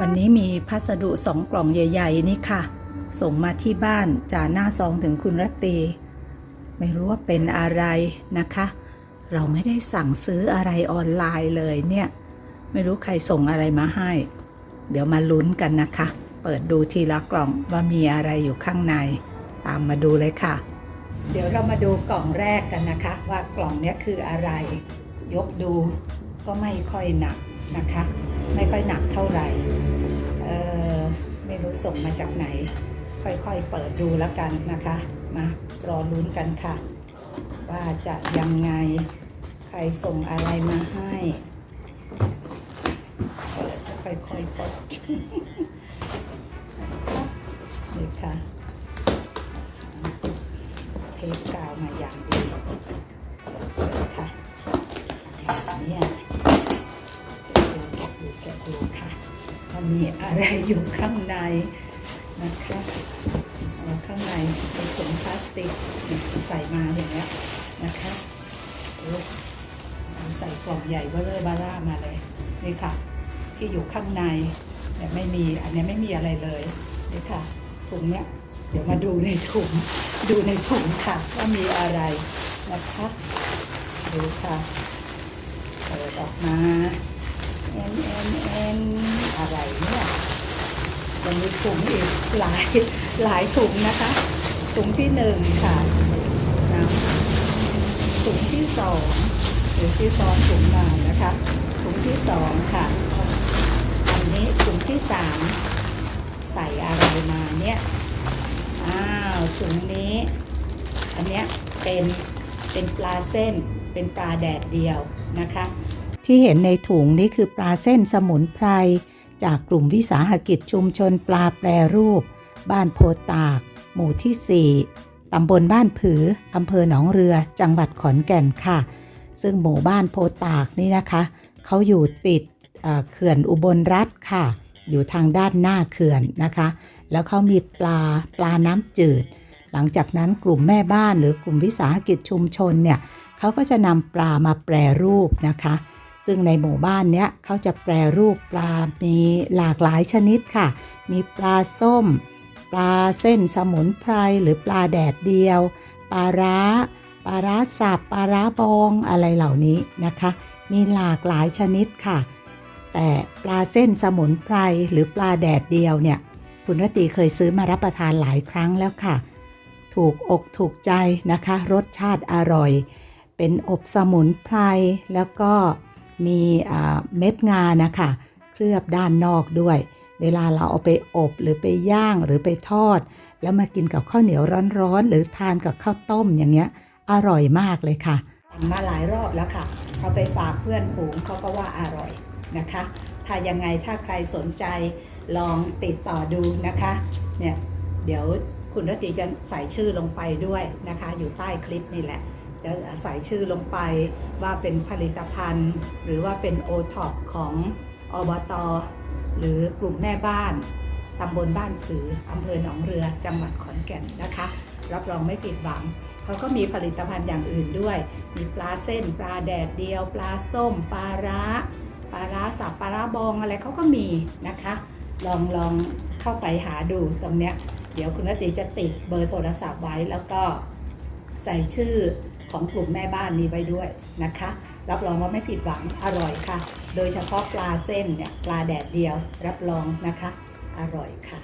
วันนี้มีพัสดุสองกล่องใหญ่ ๆ นี่ค่ะ ส่งมาที่บ้านจากหน้าซองถึงคุณรัตตี ไม่รู้ว่าเป็นอะไรนะคะ เราไม่ได้สั่งซื้ออะไรออนไลน์เลยเนี่ย ไม่รู้ใครส่งอะไรมาให้ เดี๋ยวมาลุ้นกันนะคะ เปิดดูทีละกล่องว่ามีอะไรอยู่ข้างใน ตามมาดูเลยค่ะ เดี๋ยวเรามาดูกล่องแรกกันนะคะ ว่ากล่องเนี้ยคืออะไร ยกดูก็ไม่ค่อยหนักนะคะ ไม่ค่อยหนักเท่าไหร่เออไม่รู้ส่งมาจากไหน ค่อยๆเปิดดูแล้วกันนะคะมารอลุ้นกันค่ะ ว่าจะยังไงใครส่งอะไรมาให้เปิดค่อยๆเปิดนี่ค่ะเทปกาวมาอย่างดี แกะดูค่ะว่ามีอะไรอยู่ข้างในนะคะข้างในเป็นถุงพลาสติกใส่มาอย่างเงี้ยนะคะโอ้ใส่กล่องใหญ่เบ้อเร่อบ้าร่ามาเลยนี่ค่ะ ที่อยู่ข้างในเนี่ไม่มีอันนี้ไม่มีอะไรเลยนี่ค่ะถุงเนี้ยเดี๋ยวมาดูในถุงดูในถุงค่ะว่ามีอะไรนะคะดูค่ะเปิดออกมา เอ็นเอ็นเอ็นอะไรเนี่ยยังมีถุงอีกหลายหลายถุงนะคะถุงที่หนึ่งค่ะนะถุงที่สองหรือที่ซ้อนถุงมานะคะถุงที่สองค่ะอันนี้ถุงที่สามใส่อะไรมาเนี่ยอ้าวถุงนี้ อันเนี้ยเป็นเป็นปลาเส้นเป็นปลาแดดเดียวนะคะ ที่เห็นในถุงนี้คือปลาเส้นสมุนไพร จากกลุ่มวิสาหกิจชุมชนปลาแปรรูป บ้านโพตาก หมู่ที่ 4 ตำบลบ้านผือ อำเภอหนองเรือ จังหวัดขอนแก่นค่ะ ซึ่งหมู่บ้านโพตากนี่นะคะ เขาอยู่ติดเขื่อนอุบลรัฐค่ะ อยู่ทางด้านหน้าเขื่อนนะคะ แล้วเขามีปลาปลาน้ำจืด หลังจากนั้นกลุ่มแม่บ้านหรือกลุ่มวิสาหกิจชุมชนเนี่ยเขาก็จะนำปลามาแปรรูปนะคะ ซึ่งในหมู่บ้านเนี้ยเขาจะแปรรูปปลา มีหลากหลายชนิดค่ะ มีปลาส้ม ปลาเส้นสมุนไพรหรือปลาแดดเดียว ปลาร้า ปลาร้าสับ ปลาร้าบองอะไรเหล่านี้นะคะ มีหลากหลายชนิดค่ะ แต่ปลาเส้นสมุนไพรหรือปลาแดดเดียวเนี่ย คุณรตีเคยซื้อมารับประทานหลายครั้งแล้วค่ะ ถูกอกถูกใจนะคะ รสชาติอร่อย เป็นอบสมุนไพรแล้วก็ มีเม็ดงานะคะ เคลือบด้านนอกด้วย เวลาเราเอาไปอบหรือไปย่างหรือไปทอด แล้วมากินกับข้าวเหนียวร้อนๆ หรือทานกับข้าวต้มอย่างเงี้ย อร่อยมากเลยค่ะมาหลายรอบแล้วค่ะเราไปฝากเพื่อนฝูงเขาก็ว่าอร่อยนะคะ ถ้ายังไงถ้าใครสนใจลองติดต่อดูนะคะ เนี่ยเดี๋ยวคุณรตตีจะใส่ชื่อลงไปด้วยนะคะ อยู่ใต้คลิปนี่แหละ จะใส่ชื่อลงไปว่าเป็นผลิตภัณฑ์ หรือว่าเป็นโอท็อปของอบต หรือกลุ่มแม่บ้านตำบลบ้านผืออำเภอหนองเรือจังหวัดขอนแก่นนะคะ รับรองไม่ผิดหวังเขาก็มีผลิตภัณฑ์อย่างอื่นด้วย มีปลาเส้น ปลาแดดเดียว ปลาส้ม ปลาร้า ปลาร้าสับปลาร้าบองอะไรเขาก็มีนะคะ ลองลองเข้าไปหาดูตรงเนี้ย เดี๋ยวคุณนติจะติดเบอร์โทรศัพท์ไว้แล้วก็ใส่ชื่อ ของกลุ่มแม่บ้านนี้ไว้ด้วยนะคะ รับรองว่าไม่ผิดหวังอร่อยค่ะ โดยเฉพาะปลาเส้นเนี่ยปลาแดดเดียวรับรองนะคะ อร่อยค่ะ